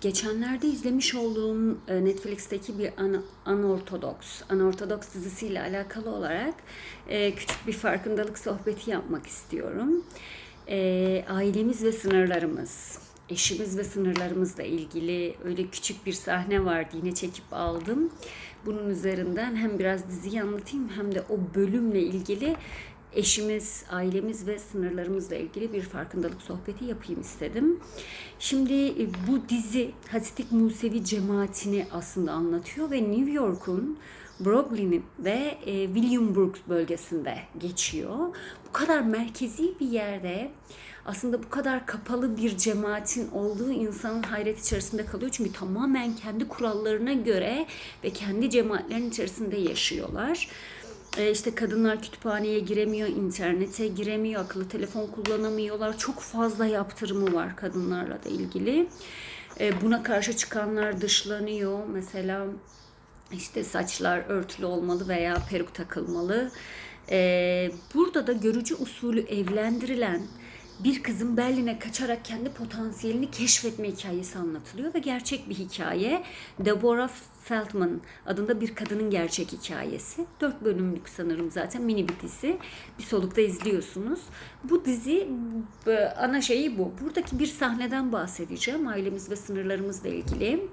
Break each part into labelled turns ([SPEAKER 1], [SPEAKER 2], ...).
[SPEAKER 1] Geçenlerde izlemiş olduğum e, Netflix'teki bir an, Unorthodox, Unorthodox dizisiyle alakalı olarak e, küçük bir farkındalık sohbeti yapmak istiyorum. E, ailemiz ve sınırlarımız, eşimiz ve sınırlarımızla ilgili öyle küçük bir sahne vardı yine çekip aldım. Bunun üzerinden hem biraz diziyi anlatayım hem de o bölümle ilgili eşimiz, ailemiz ve sınırlarımızla ilgili bir farkındalık sohbeti yapayım istedim. Şimdi e, bu dizi Hasidik Musevi cemaatini aslında anlatıyor ve New York'un Brooklyn'in ve e, Williamsburg bölgesinde geçiyor. Bu kadar merkezi bir yerde aslında bu kadar kapalı bir cemaatin olduğu insanın hayret içerisinde kalıyor. Çünkü tamamen kendi kurallarına göre ve kendi cemaatlerin içerisinde yaşıyorlar. E, işte kadınlar kütüphaneye giremiyor, internete giremiyor, akıllı telefon kullanamıyorlar. Çok fazla yaptırımı var kadınlarla da ilgili. E, buna karşı çıkanlar dışlanıyor. Mesela işte saçlar örtülü olmalı veya peruk takılmalı. E, burada da görücü usulü evlendirilen bir kızın Berlin'e kaçarak kendi potansiyelini keşfetme hikayesi anlatılıyor ve gerçek bir hikaye. Deborah Feldman adında bir kadının gerçek hikayesi. Dört bölümlük sanırım zaten mini bir dizi. Bir solukta izliyorsunuz. Bu dizi ana şeyi bu. Buradaki bir sahneden bahsedeceğim. Ailemiz ve sınırlarımızla ilgili.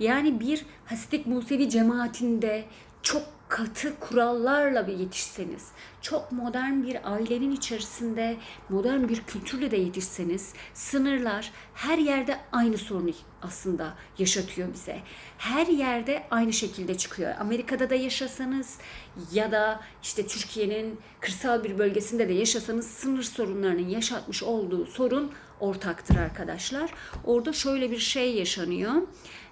[SPEAKER 1] Yani bir Hasidik Musevi cemaatinde çok katı kurallarla bir yetişseniz, çok modern bir ailenin içerisinde modern bir kültürle de yetişseniz, sınırlar her yerde aynı sorunu aslında yaşatıyor bize. Her yerde aynı şekilde çıkıyor. Amerika'da da yaşasanız ya da işte Türkiye'nin kırsal bir bölgesinde de yaşasanız sınır sorunlarının yaşatmış olduğu sorun ortaktır arkadaşlar. Orada şöyle bir şey yaşanıyor.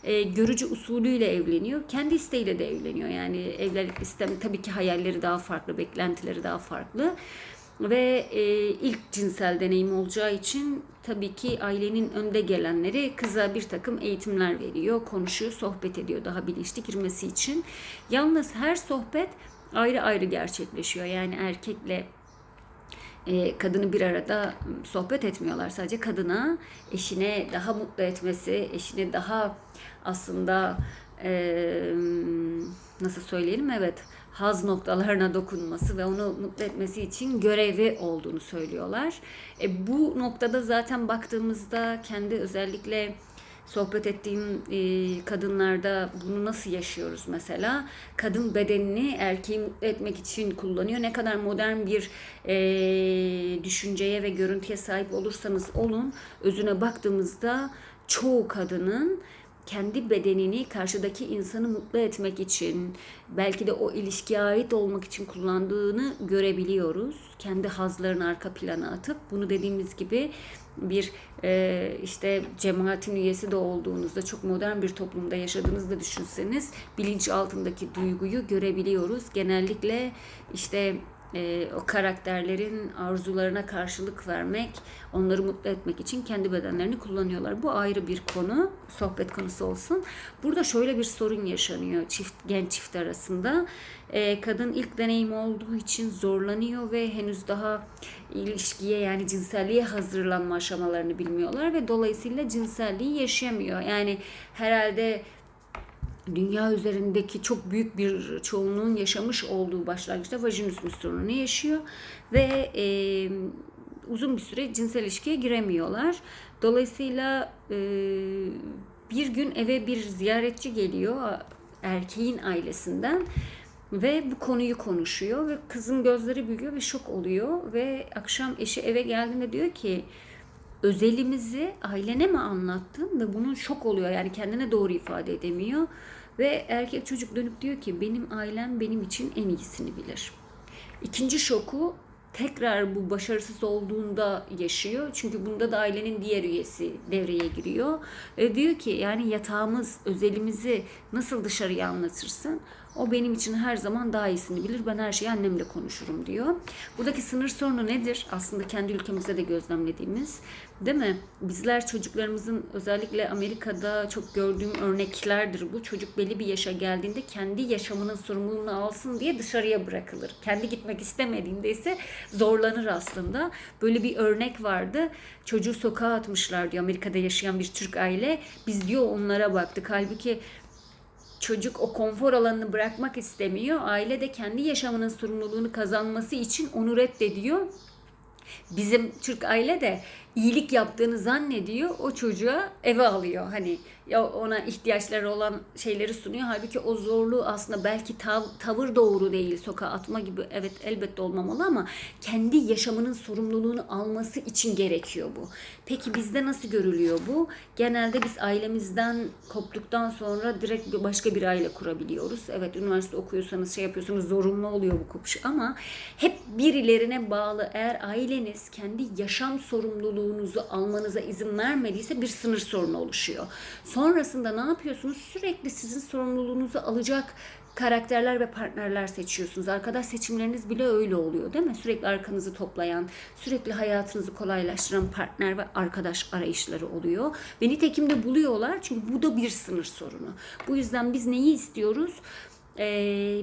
[SPEAKER 1] E, görücü usulüyle evleniyor. Kendi isteğiyle de evleniyor. Yani evlilik istemi tabii ki hayalleri daha farklı, beklentileri daha farklı. Ve e, ilk cinsel deneyim olacağı için tabii ki ailenin önde gelenleri kıza bir takım eğitimler veriyor, konuşuyor, sohbet ediyor daha bilinçli girmesi için. Yalnız her sohbet ayrı ayrı gerçekleşiyor. Yani erkekle e, kadını bir arada sohbet etmiyorlar. Sadece kadına eşine daha mutlu etmesi, eşine daha aslında e, nasıl söyleyelim evet haz noktalarına dokunması ve onu mutlu etmesi için görevi olduğunu söylüyorlar. E, bu noktada zaten baktığımızda kendi özellikle sohbet ettiğim e, kadınlarda bunu nasıl yaşıyoruz mesela? Kadın bedenini erkeği mutlu etmek için kullanıyor. Ne kadar modern bir e, düşünceye ve görüntüye sahip olursanız olun, özüne baktığımızda çoğu kadının kendi bedenini karşıdaki insanı mutlu etmek için, belki de o ilişkiye ait olmak için kullandığını görebiliyoruz. Kendi hazlarını arka plana atıp bunu dediğimiz gibi bir e, işte cemaatin üyesi de olduğunuzda çok modern bir toplumda yaşadığınızda düşünseniz bilinç altındaki duyguyu görebiliyoruz. Genellikle işte e, o karakterlerin arzularına karşılık vermek, onları mutlu etmek için kendi bedenlerini kullanıyorlar. Bu ayrı bir konu, sohbet konusu olsun. Burada şöyle bir sorun yaşanıyor çift genç çift arasında. E, kadın ilk deneyim olduğu için zorlanıyor ve henüz daha ilişkiye yani cinselliğe hazırlanma aşamalarını bilmiyorlar ve dolayısıyla cinselliği yaşayamıyor. Yani herhalde dünya üzerindeki çok büyük bir çoğunluğun yaşamış olduğu başlangıçta vajinüs sorununu yaşıyor ve e, uzun bir süre cinsel ilişkiye giremiyorlar. Dolayısıyla e, bir gün eve bir ziyaretçi geliyor erkeğin ailesinden ve bu konuyu konuşuyor ve kızın gözleri büyüyor ve şok oluyor ve akşam eşi eve geldiğinde diyor ki özelimizi ailene mi anlattın ve bunun şok oluyor yani kendine doğru ifade edemiyor ve erkek çocuk dönüp diyor ki benim ailem benim için en iyisini bilir. İkinci şoku tekrar bu başarısız olduğunda yaşıyor. Çünkü bunda da ailenin diğer üyesi devreye giriyor. Ve diyor ki yani yatağımız, özelimizi nasıl dışarıya anlatırsın? O benim için her zaman daha iyisini bilir. Ben her şeyi annemle konuşurum diyor. Buradaki sınır sorunu nedir? Aslında kendi ülkemizde de gözlemlediğimiz. Değil mi? Bizler çocuklarımızın özellikle Amerika'da çok gördüğüm örneklerdir bu. Çocuk belli bir yaşa geldiğinde kendi yaşamının sorumluluğunu alsın diye dışarıya bırakılır. Kendi gitmek istemediğinde ise zorlanır aslında. Böyle bir örnek vardı. Çocuğu sokağa atmışlar diyor Amerika'da yaşayan bir Türk aile. Biz diyor onlara baktık. Halbuki çocuk o konfor alanını bırakmak istemiyor. Aile de kendi yaşamının sorumluluğunu kazanması için onu reddediyor. Bizim Türk aile de iyilik yaptığını zannediyor. O çocuğa eve alıyor. Hani ya ona ihtiyaçları olan şeyleri sunuyor. Halbuki o zorluğu aslında belki tav- tavır doğru değil. Sokağa atma gibi evet elbette olmamalı ama kendi yaşamının sorumluluğunu alması için gerekiyor bu. Peki bizde nasıl görülüyor bu? Genelde biz ailemizden koptuktan sonra direkt başka bir aile kurabiliyoruz. Evet üniversite okuyorsanız şey yapıyorsanız zorunlu oluyor bu kopuş ama hep birilerine bağlı eğer aileniz kendi yaşam sorumluluğunuzu almanıza izin vermediyse bir sınır sorunu oluşuyor. Sonrasında ne yapıyorsunuz? Sürekli sizin sorumluluğunuzu alacak karakterler ve partnerler seçiyorsunuz. Arkadaş seçimleriniz bile öyle oluyor değil mi? Sürekli arkanızı toplayan, sürekli hayatınızı kolaylaştıran partner ve arkadaş arayışları oluyor. Ve nitekim de buluyorlar çünkü bu da bir sınır sorunu. Bu yüzden biz neyi istiyoruz? E,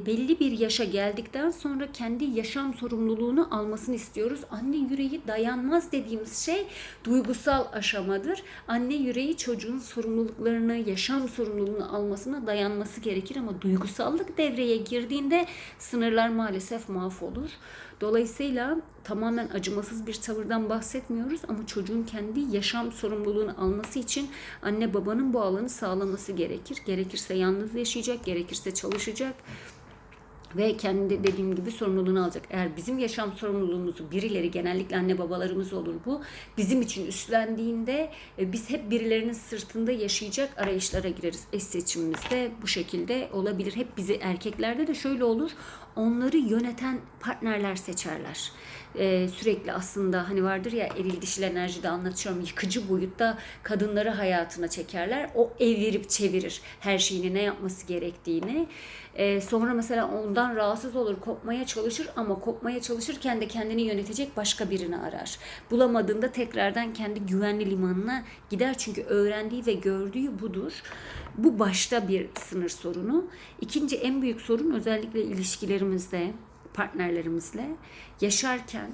[SPEAKER 1] belli bir yaşa geldikten sonra kendi yaşam sorumluluğunu almasını istiyoruz. Anne yüreği dayanmaz dediğimiz şey duygusal aşamadır. Anne yüreği çocuğun sorumluluklarını, yaşam sorumluluğunu almasına dayanması gerekir ama duygusallık devreye girdiğinde sınırlar maalesef mahvolur. Dolayısıyla tamamen acımasız bir tavırdan bahsetmiyoruz ama çocuğun kendi yaşam sorumluluğunu alması için anne babanın bu alanı sağlaması gerekir. Gerekirse yalnız yaşayacak, gerekirse çalışacak ve kendi dediğim gibi sorumluluğunu alacak. Eğer bizim yaşam sorumluluğumuzu birileri genellikle anne babalarımız olur bu bizim için üstlendiğinde e, biz hep birilerinin sırtında yaşayacak arayışlara gireriz. Eş seçimimizde bu şekilde olabilir. Hep bizi erkeklerde de şöyle olur. Onları yöneten partnerler seçerler. Ee, sürekli aslında hani vardır ya eril dişil enerjide anlatıyorum yıkıcı boyutta kadınları hayatına çekerler. O evirip çevirir her şeyini ne yapması gerektiğini. Ee, sonra mesela ondan rahatsız olur, kopmaya çalışır ama kopmaya çalışırken de kendini yönetecek başka birini arar. Bulamadığında tekrardan kendi güvenli limanına gider çünkü öğrendiği ve gördüğü budur. Bu başta bir sınır sorunu. İkinci en büyük sorun özellikle ilişkilerimizde, partnerlerimizle yaşarken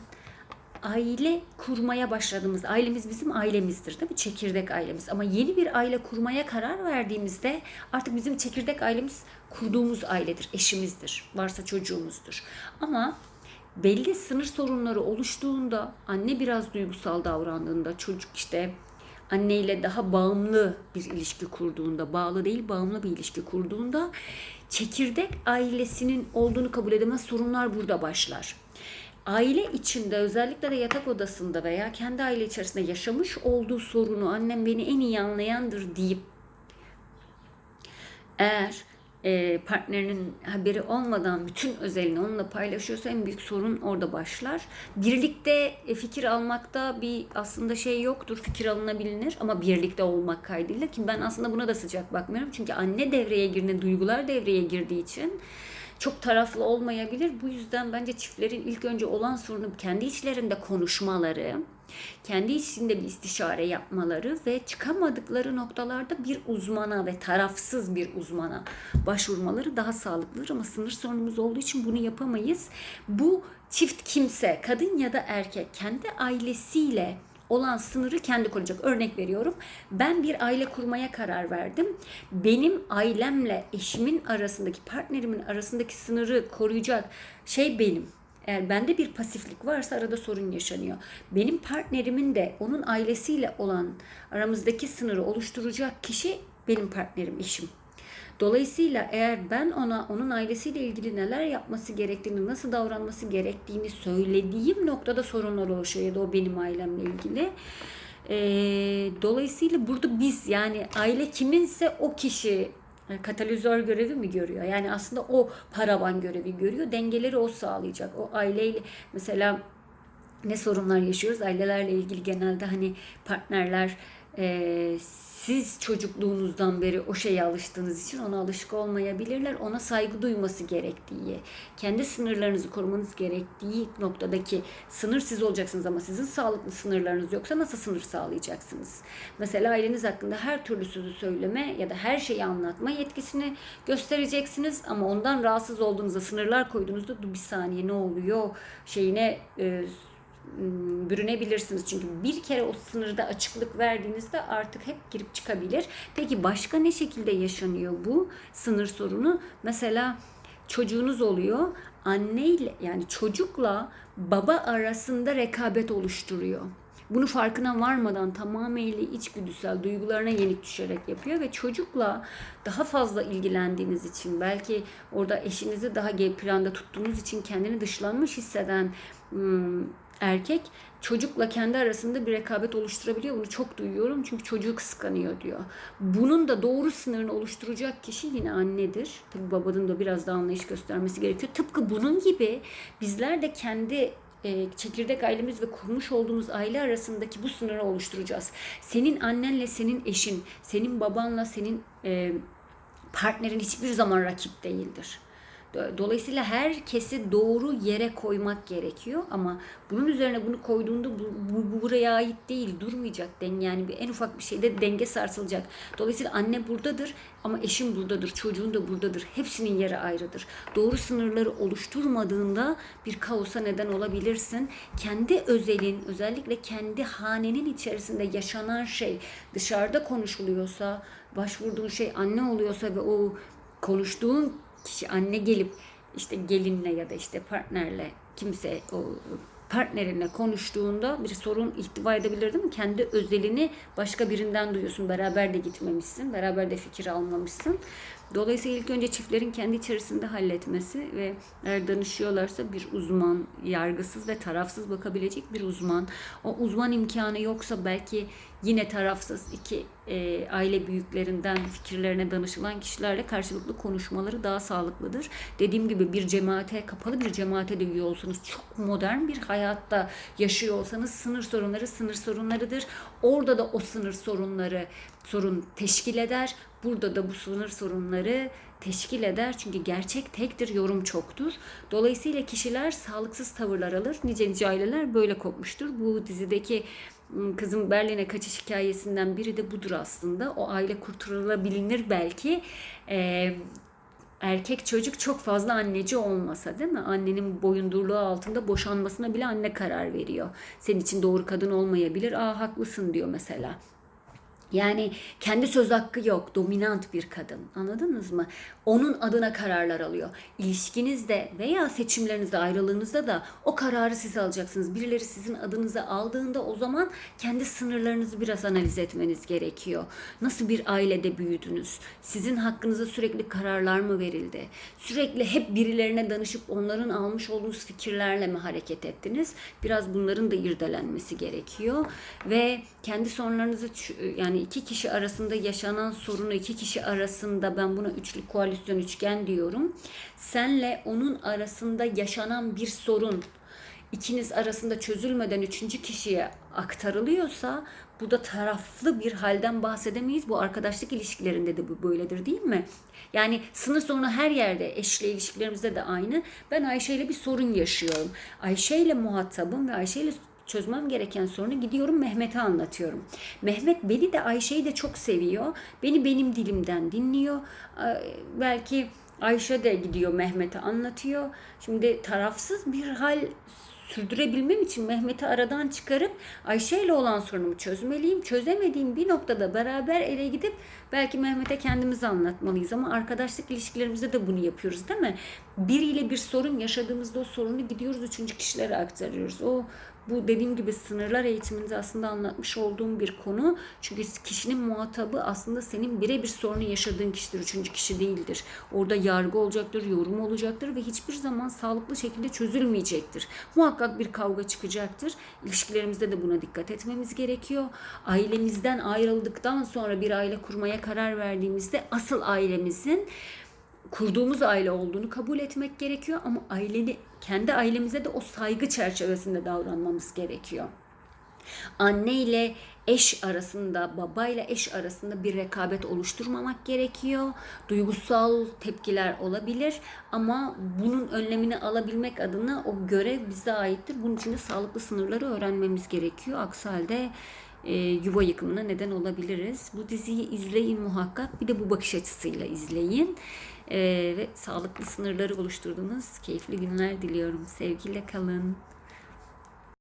[SPEAKER 1] aile kurmaya başladığımız ailemiz bizim ailemizdir değil mi? Çekirdek ailemiz. Ama yeni bir aile kurmaya karar verdiğimizde artık bizim çekirdek ailemiz kurduğumuz ailedir, eşimizdir, varsa çocuğumuzdur. Ama belli sınır sorunları oluştuğunda, anne biraz duygusal davrandığında, çocuk işte anneyle daha bağımlı bir ilişki kurduğunda, bağlı değil bağımlı bir ilişki kurduğunda çekirdek ailesinin olduğunu kabul edemez sorunlar burada başlar. Aile içinde özellikle de yatak odasında veya kendi aile içerisinde yaşamış olduğu sorunu annem beni en iyi anlayandır deyip eğer e, partnerinin haberi olmadan bütün özelini onunla paylaşıyorsa en büyük sorun orada başlar. Birlikte e, fikir almakta bir aslında şey yoktur. Fikir alınabilir ama birlikte olmak kaydıyla ki ben aslında buna da sıcak bakmıyorum. Çünkü anne devreye girdiğinde, duygular devreye girdiği için çok taraflı olmayabilir. Bu yüzden bence çiftlerin ilk önce olan sorunu kendi içlerinde konuşmaları, kendi içinde bir istişare yapmaları ve çıkamadıkları noktalarda bir uzmana ve tarafsız bir uzmana başvurmaları daha sağlıklıdır ama sınır sorunumuz olduğu için bunu yapamayız. Bu çift kimse, kadın ya da erkek kendi ailesiyle olan sınırı kendi koruyacak. Örnek veriyorum. Ben bir aile kurmaya karar verdim. Benim ailemle eşimin arasındaki, partnerimin arasındaki sınırı koruyacak şey benim. Eğer bende bir pasiflik varsa arada sorun yaşanıyor. Benim partnerimin de onun ailesiyle olan aramızdaki sınırı oluşturacak kişi benim partnerim, eşim. Dolayısıyla eğer ben ona onun ailesiyle ilgili neler yapması gerektiğini, nasıl davranması gerektiğini söylediğim noktada sorunlar oluşuyor ya da o benim ailemle ilgili. E, dolayısıyla burada biz yani aile kiminse o kişi katalizör görevi mi görüyor? Yani aslında o paravan görevi görüyor. Dengeleri o sağlayacak. O aileyle mesela ne sorunlar yaşıyoruz? Ailelerle ilgili genelde hani partnerler e, siz çocukluğunuzdan beri o şeye alıştığınız için ona alışık olmayabilirler. Ona saygı duyması gerektiği, kendi sınırlarınızı korumanız gerektiği noktadaki sınır siz olacaksınız ama sizin sağlıklı sınırlarınız yoksa nasıl sınır sağlayacaksınız? Mesela aileniz hakkında her türlü sözü söyleme ya da her şeyi anlatma yetkisini göstereceksiniz ama ondan rahatsız olduğunuzda sınırlar koyduğunuzda bir saniye ne oluyor şeyine e, bürünebilirsiniz. Çünkü bir kere o sınırda açıklık verdiğinizde artık hep girip çıkabilir. Peki başka ne şekilde yaşanıyor bu sınır sorunu? Mesela çocuğunuz oluyor. Anneyle yani çocukla baba arasında rekabet oluşturuyor. Bunu farkına varmadan tamamıyla içgüdüsel duygularına yenik düşerek yapıyor ve çocukla daha fazla ilgilendiğiniz için belki orada eşinizi daha geri planda tuttuğunuz için kendini dışlanmış hisseden hmm, erkek çocukla kendi arasında bir rekabet oluşturabiliyor. Bunu çok duyuyorum çünkü çocuğu kıskanıyor diyor. Bunun da doğru sınırını oluşturacak kişi yine annedir. Tabii babanın da biraz daha anlayış göstermesi gerekiyor. Tıpkı bunun gibi bizler de kendi e, çekirdek ailemiz ve kurmuş olduğumuz aile arasındaki bu sınırı oluşturacağız. Senin annenle senin eşin, senin babanla senin e, partnerin hiçbir zaman rakip değildir. Dolayısıyla herkesi doğru yere koymak gerekiyor ama bunun üzerine bunu koyduğunda bu, bu, bu buraya ait değil, durmayacak denge yani en ufak bir şeyde denge sarsılacak. Dolayısıyla anne buradadır ama eşim buradadır, çocuğun da buradadır. Hepsinin yeri ayrıdır. Doğru sınırları oluşturmadığında bir kaosa neden olabilirsin. Kendi özelin, özellikle kendi hanenin içerisinde yaşanan şey dışarıda konuşuluyorsa, başvurduğun şey anne oluyorsa ve o konuştuğun kişi anne gelip işte gelinle ya da işte partnerle kimse o partnerinle konuştuğunda bir sorun ihtiva edebilir değil mi? Kendi özelini başka birinden duyuyorsun. Beraber de gitmemişsin. Beraber de fikir almamışsın. Dolayısıyla ilk önce çiftlerin kendi içerisinde halletmesi ve eğer danışıyorlarsa bir uzman, yargısız ve tarafsız bakabilecek bir uzman. O uzman imkanı yoksa belki yine tarafsız iki e, aile büyüklerinden fikirlerine danışılan kişilerle karşılıklı konuşmaları daha sağlıklıdır. Dediğim gibi bir cemaate, kapalı bir cemaate de üye olsanız, çok modern bir hayatta yaşıyor olsanız sınır sorunları sınır sorunlarıdır. Orada da o sınır sorunları sorun teşkil eder. Burada da bu sınır sorunları teşkil eder. Çünkü gerçek tektir, yorum çoktur. Dolayısıyla kişiler sağlıksız tavırlar alır. Nice nice aileler böyle kopmuştur. Bu dizideki kızım Berlin'e kaçış hikayesinden biri de budur aslında. O aile kurtarılabilir belki. Ee, erkek çocuk çok fazla anneci olmasa değil mi? Annenin boyundurluğu altında boşanmasına bile anne karar veriyor. Senin için doğru kadın olmayabilir. Aa haklısın diyor mesela. Yani kendi söz hakkı yok. Dominant bir kadın. Anladınız mı? Onun adına kararlar alıyor. İlişkinizde veya seçimlerinizde, ayrılığınızda da o kararı siz alacaksınız. Birileri sizin adınıza aldığında o zaman kendi sınırlarınızı biraz analiz etmeniz gerekiyor. Nasıl bir ailede büyüdünüz? Sizin hakkınıza sürekli kararlar mı verildi? Sürekli hep birilerine danışıp onların almış olduğunuz fikirlerle mi hareket ettiniz? Biraz bunların da irdelenmesi gerekiyor. Ve kendi sorunlarınızı yani iki kişi arasında yaşanan sorunu iki kişi arasında ben buna üçlü koalisyon üçgen diyorum. Senle onun arasında yaşanan bir sorun ikiniz arasında çözülmeden üçüncü kişiye aktarılıyorsa bu da taraflı bir halden bahsedemeyiz. Bu arkadaşlık ilişkilerinde de bu böyledir değil mi? Yani sınır sorunu her yerde eşle ilişkilerimizde de aynı. Ben Ayşe ile bir sorun yaşıyorum. Ayşe ile muhatabım ve Ayşe ile çözmem gereken sorunu gidiyorum Mehmet'e anlatıyorum. Mehmet beni de Ayşe'yi de çok seviyor. Beni benim dilimden dinliyor. Belki Ayşe de gidiyor Mehmet'e anlatıyor. Şimdi tarafsız bir hal sürdürebilmem için Mehmet'i aradan çıkarıp Ayşe ile olan sorunumu çözmeliyim. Çözemediğim bir noktada beraber ele gidip belki Mehmet'e kendimizi anlatmalıyız ama arkadaşlık ilişkilerimizde de bunu yapıyoruz değil mi? Biriyle bir sorun yaşadığımızda o sorunu gidiyoruz üçüncü kişilere aktarıyoruz. O bu dediğim gibi sınırlar eğitiminde aslında anlatmış olduğum bir konu. Çünkü kişinin muhatabı aslında senin birebir sorunu yaşadığın kişidir. Üçüncü kişi değildir. Orada yargı olacaktır, yorum olacaktır ve hiçbir zaman sağlıklı şekilde çözülmeyecektir. Muhakkak bir kavga çıkacaktır. İlişkilerimizde de buna dikkat etmemiz gerekiyor. Ailemizden ayrıldıktan sonra bir aile kurmaya karar verdiğimizde asıl ailemizin kurduğumuz aile olduğunu kabul etmek gerekiyor ama aileni kendi ailemize de o saygı çerçevesinde davranmamız gerekiyor. Anne ile eş arasında, baba ile eş arasında bir rekabet oluşturmamak gerekiyor. Duygusal tepkiler olabilir ama bunun önlemini alabilmek adına o görev bize aittir. Bunun için de sağlıklı sınırları öğrenmemiz gerekiyor. Aksi halde e, yuva yıkımına neden olabiliriz. Bu diziyi izleyin muhakkak. Bir de bu bakış açısıyla izleyin. E, ve sağlıklı sınırları oluşturduğunuz keyifli günler diliyorum. Sevgiyle kalın.